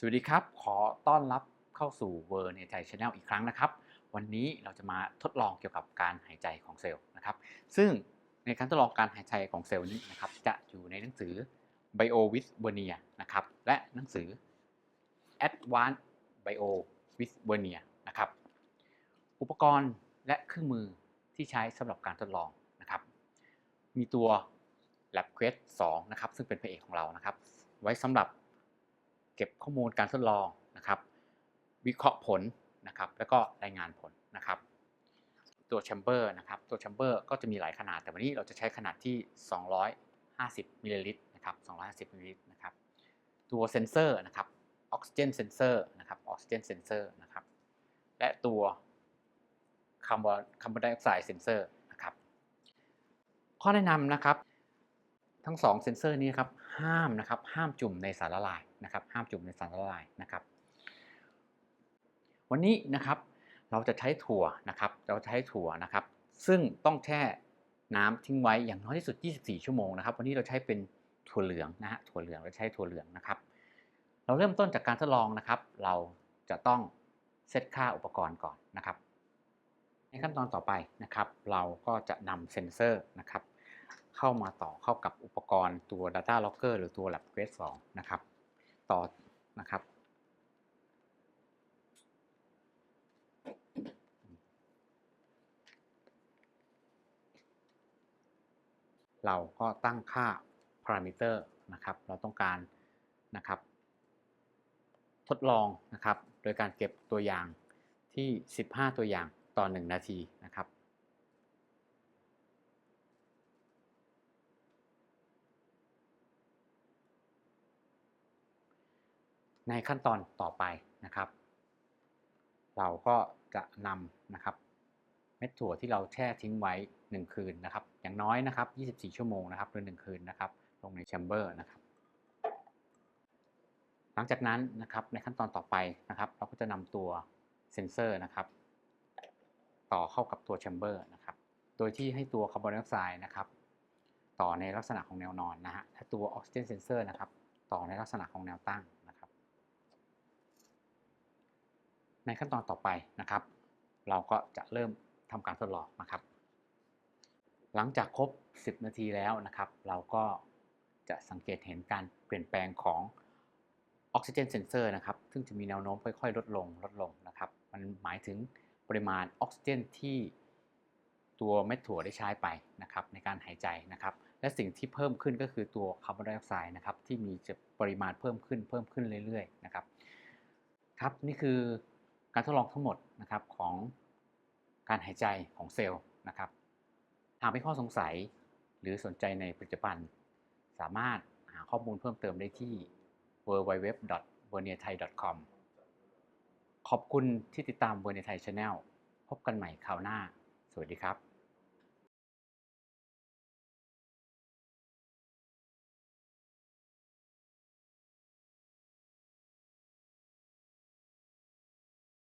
สวัสดีครับ ขอต้อนรับเข้าสู่เวอร์ในไทยชาแนลอีกครั้งนะครับ วันนี้เราจะมาทดลองเกี่ยวกับการหายใจของเซลล์นะครับ ซึ่งในการทดลองการหายใจของเซลล์นี้นะครับ จะอยู่ในหนังสือ Bio with Vernier นะครับ และหนังสือ Advanced Bio with Vernier นะครับ อุปกรณ์และเครื่องมือที่ใช้สำหรับการทดลองนะครับ มีตัว Lab Quest 2 นะครับ ซึ่งเป็นพระเอกของเรานะครับ ไว้สำหรับ เก็บข้อมูลการทดลองนะครับ วิเคราะห์ผลนะครับ แล้วก็รายงานผลนะครับ ตัวแชมเบอร์นะครับ ตัวแชมเบอร์ก็จะมีหลายขนาด แต่วันนี้เราจะใช้ขนาดที่ 250มิลลิลิตรนะครับ250มิลลิลิตรนะครับ ตัวเซนเซอร์นะครับออกซิเจนเซนเซอร์นะครับออกซิเจนเซนเซอร์นะครับ และตัวคาร์บอนคาร์บอนไดออกไซด์เซนเซอร์นะครับ ข้อแนะนำนะครับ ทั้งสองเซนเซอร์นี้ครับ ห้ามนะครับ ห้ามจุ่มในสารละลาย นะครับห้ามจุ่มในสารละลายนะครับ วันนี้นะครับเราจะใช้ถั่วนะครับ เราจะใช้ถั่วนะครับ ซึ่งต้องแช่น้ำทิ้งไว้อย่างน้อยที่สุด 24 ชั่วโมงนะครับ วันนี้เราใช้เป็นถั่วเหลืองนะฮะถั่วเหลืองเราใช้ถั่วเหลืองนะครับ เราเริ่มต้นจากการทดลองนะครับ เราจะต้องเซตค่าอุปกรณ์ก่อนนะครับ ในขั้นตอนต่อไปนะครับ เราก็จะนำเซ็นเซอร์นะครับ เข้ามาต่อเข้ากับอุปกรณ์ตัว Data Locker หรือตัว Lab Quest 2นะครับ ต่อนะครับ เราก็ตั้งค่า parameter นะครับ เราต้องการนะครับ ทดลองนะครับ โดยการเก็บตัวอย่างที่ 15 ตัวอย่างต่อ 1 นาทีนะครับ ในขั้นตอนต่อไปนะครับ เราก็จะนำนะครับเม็ดถั่วที่เราแช่ทิ้งไว้ 1 คืนนะครับ อย่างน้อยนะครับ 24 ชั่วโมงนะครับหรือ1คืนนะครับ ลงในแชมเบอร์นะครับ หลังจากนั้นนะครับในขั้นตอนต่อไปนะครับ เราก็จะนำตัวเซนเซอร์นะครับ ต่อเข้ากับตัวแชมเบอร์นะครับ โดยที่ให้ตัวคาร์บอนไดออกไซด์นะครับ ต่อในลักษณะของแนวนอนนะฮะและตัวออกซิเจนเซนเซอร์นะครับ ต่อในลักษณะของแนวตั้งนะครับ ในขั้นตอนต่อไปนะครับ เราก็จะเริ่มทำการทดลองนะครับ หลังจากครบ 10 นาทีแล้วนะครับ เราก็จะสังเกตเห็นการเปลี่ยนแปลงของออกซิเจนเซนเซอร์นะครับ ซึ่งจะมีแนวโน้มค่อยๆ ลดลงลดลงนะครับ มันหมายถึงปริมาณออกซิเจนที่ตัวเม็ดถั่วได้ใช้ไปนะครับในการหายใจนะครับ และสิ่งที่เพิ่มขึ้นก็คือตัวคาร์บอนไดออกไซด์นะครับที่มีปริมาณเพิ่มขึ้นเพิ่มขึ้นเรื่อยๆนะครับครับนี่คือ การทดลองทั้งหมดนะครับของการหายใจของเซลล์นะครับหากมีข้อสงสัยหรือสนใจในผลิตภัณฑ์ สามารถหาข้อมูลเพิ่มเติมได้ที่ www.vernierthai.com ขอบคุณที่ติดตาม v e r n i e r Thai Channel พบกันใหม่คราวหน้า สวัสดีครับ